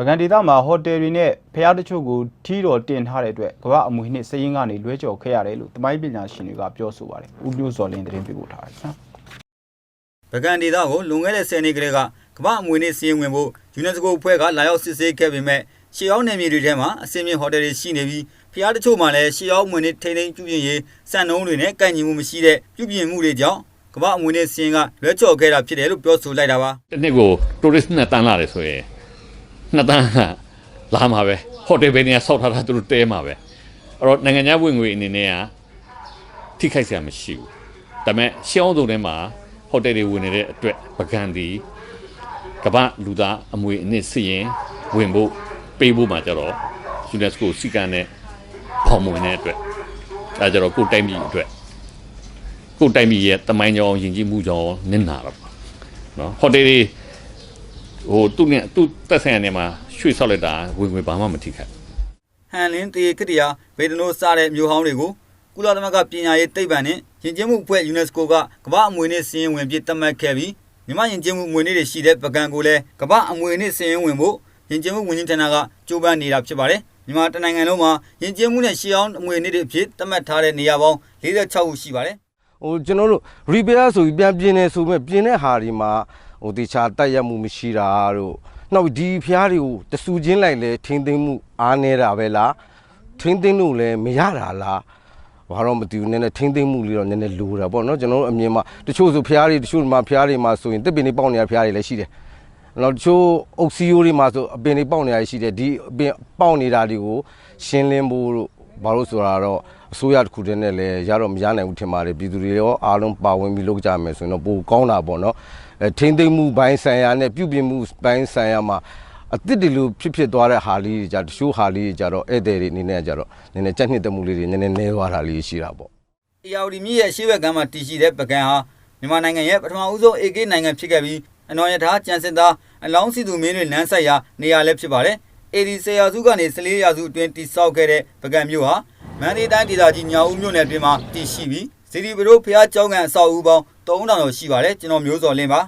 ပကံဒေသမှာဟိုတယ်တွေနဲ့ဖျားတချို့ကိုထီးတော်တင်ထားတဲ့အတွက်ကမ္ဘာအမွေနှစ်စည်ရင်းကနေလွဲကျော်ခဲ့ရတယ်လို့တမိုင်းပညာရှင်တွေကပြောဆိုပါတယ်။ဦးပြိုးစော်လင်းသတင်းပေးပို့ထားတယ်နော်ဗကန်ဒေသကိုလွန်ခဲ့တဲ့10နှစ်ကလေးကကမ္ဘာအမွေနေ့စီးရင်ဝင်ဖို့ယူနက်စကိုအဖွဲ့ကလာရောက်စစ်ဆေးခဲ့ပေမဲ့ရှေးအောင်နယ်မြေတွေထဲမှာအစင်းမြင့်ဟိုတယ်တွေရှိနေပြီးဖျားတချို့မှလည်းရှေးအောင်အမွေနေ့ထိန်းသိမ်းပြုပြင်ရေးစံနှုန်းတွေနဲ့ကန့်ညီမှုမရှိတဲ့ပြုပြင်မှုတွေကြောင့်ကမ္ဘာအမွေနေ့စီးရင်ကလွဲချော်ခဲ့တာဖြစ်တယ်လို့ပြောဆိုလိုက်တာပါတစ်နှစ်ကို tourist နှစ်တန်းလာတယ်ဆိုရင် နှစ်တန်းကလာမှာပဲဟိုတယ်ပဲနေရာဆောက်ထားတာသူတို့တဲမှာပဲအဲ့တော့နိုင်ငံခြားဝင်ငွေအနေနဲ့ကထိခိုက်စရာမရှိဘူးဒါပေမဲ့ရှေးအောင်စုံထဲမှာဟိုတယ်တွေဝင်နေတဲ့အတွက်ပကံဒီကမ္ဘာလူသားအမွေအနှစ်စီရင်ဝင်ဖို့ပေးဖို့မှာကြတော့ UNESCO စီကံနဲ့ဖော်မဝင်တဲ့အတွက်အဲဒါကြတော့ကိုယ်တိုက်မိအတွက်ကိုယ်တိုက်မိရဲ့တမိုင်းကြောင်ယဉ်ကျေးမှုကြောင်နစ်နာတော့နော်ဟိုတယ်တွေ ဟိုသူ့နဲ့သူ့တက်ဆိုင်ရနေမှာရွှေ့ဆောက်လိုက်တာဝင်ဝင်ဘာမှမထိခိုက်ဟန်လင်းတေကတိယာဗေဒနိုစားတဲ့မြို့ဟောင်းတွေကိုကုလသမဂ္ဂပညာရေးသိပ္ပံနဲ့ယဉ်ကျေးမှုအဖွဲ့ယူနက်စကိုကကမ္ဘာအမွေနေ့စီးရင်ဝင်ပြသတ်မှတ်ခဲ့ပြီးမြန်မာယဉ်ကျေးမှုအမွေနေ့တွေရှိတဲ့ပကံကိုလည်းကမ္ဘာအမွေနေ့စီးရင်ဝင်ဖို့ယဉ်ကျေးမှုဝန်ကြီးဌာနကကြိုးပမ်းနေတာဖြစ်ပါတယ်မြန်မာတနိုင်ငံလုံးမှာယဉ်ကျေးမှုနဲ့ရှေးအောင်အမွေနေ့တွေအဖြစ်သတ်မှတ်ထားတဲ့နေရာပေါင်း46ခုရှိပါတယ်ဟိုကျွန်တော်တို့ repair ဆိုပြီးပြန်ပြင်နေဆိုမဲ့ပြင်တဲ့ဟာဒီမှာ ဟိုတေချာတက်ရက်မှုမရှိတာတို့နောက်ဒီဖျားတွေကိုတဆူချင်းလိုက်လဲထင်းသိမ်းမှုအားနေတာပဲလားထင်းသိမ်းလို့လဲမရတာလားဘာတော့မသိဘူးနည်းနည်းထင်းသိမ်းမှုလေးတော့နည်းနည်းလိုတာပေါ့နော်ကျွန်တော်တို့အမြင်မှာတချို့ဆိုဖျားတွေတချို့မှာဖျားတွေမှာဆိုရင်တစ်ပင်တွေပေါက်နေရဖျားတွေလည်းရှိတယ်နောက်တချို့အုပ်စီယိုတွေမှာဆိုအပင်တွေပေါက်နေရရှိတယ်ဒီအပင်ပေါက်နေတာတွေကိုရှင်းလင်းဖို့တို့ဘာလို့ဆိုတာတော့ အစိုးရတစ်ခုတည်းနဲ့လည်းရတော့မရနိုင်ဘူးထင်ပါတယ်ပြည်သူတွေရောအားလုံးပါဝင်ပြီးလုပ်ကြမယ်ဆိုရင်တော့ပိုကောင်းတာပေါ့နော်အဲထိမ့်သိမ့်မှုဘိုင်းဆိုင်ရာနဲ့ပြုပြင်မှုဘိုင်းဆိုင်ရာမှာအစ်စ်တွေလိုဖြစ်ဖြစ်သွားတဲ့ဟာလေးတွေကြတချို့ဟာလေးတွေကြတော့ဧည့်သည်တွေအနေနဲ့ကြတော့နည်းနည်းကြက်နှစ်တမှုလေးတွေနည်းနည်းနည်းသွားတာလေးရှိတာပေါ့။အေယာဝတီမြစ်ရဲ့ရှေ့ဘက်ကမ်းမှာတည်ရှိတဲ့ပကံဟာမြန်မာနိုင်ငံရဲ့ပထမဦးဆုံး AK နိုင်ငံဖြစ်ခဲ့ပြီးအနော်ရထားကျန်စစ်သားအလောင်းစီသူမင်းတွေလမ်းဆက်ရာနေရာလည်းဖြစ်ပါတယ်။ AD ဆရာစုကနေ14ရာစုအတွင်းတည်ဆောက်ခဲ့တဲ့ပကံမြို့ဟာ မန္တလေးတိုင်းဒေသကြီးညောင်ဦးမြို့နယ်အတွင်းမှာတည်ရှိပြီးစီဒီဘရိုဖျားကျောင်းကန်အဆောက်အဦပေါင်း3000ကျော်ရှိပါတယ်ကျွန်တော်မျိုးစော်လင်းပါ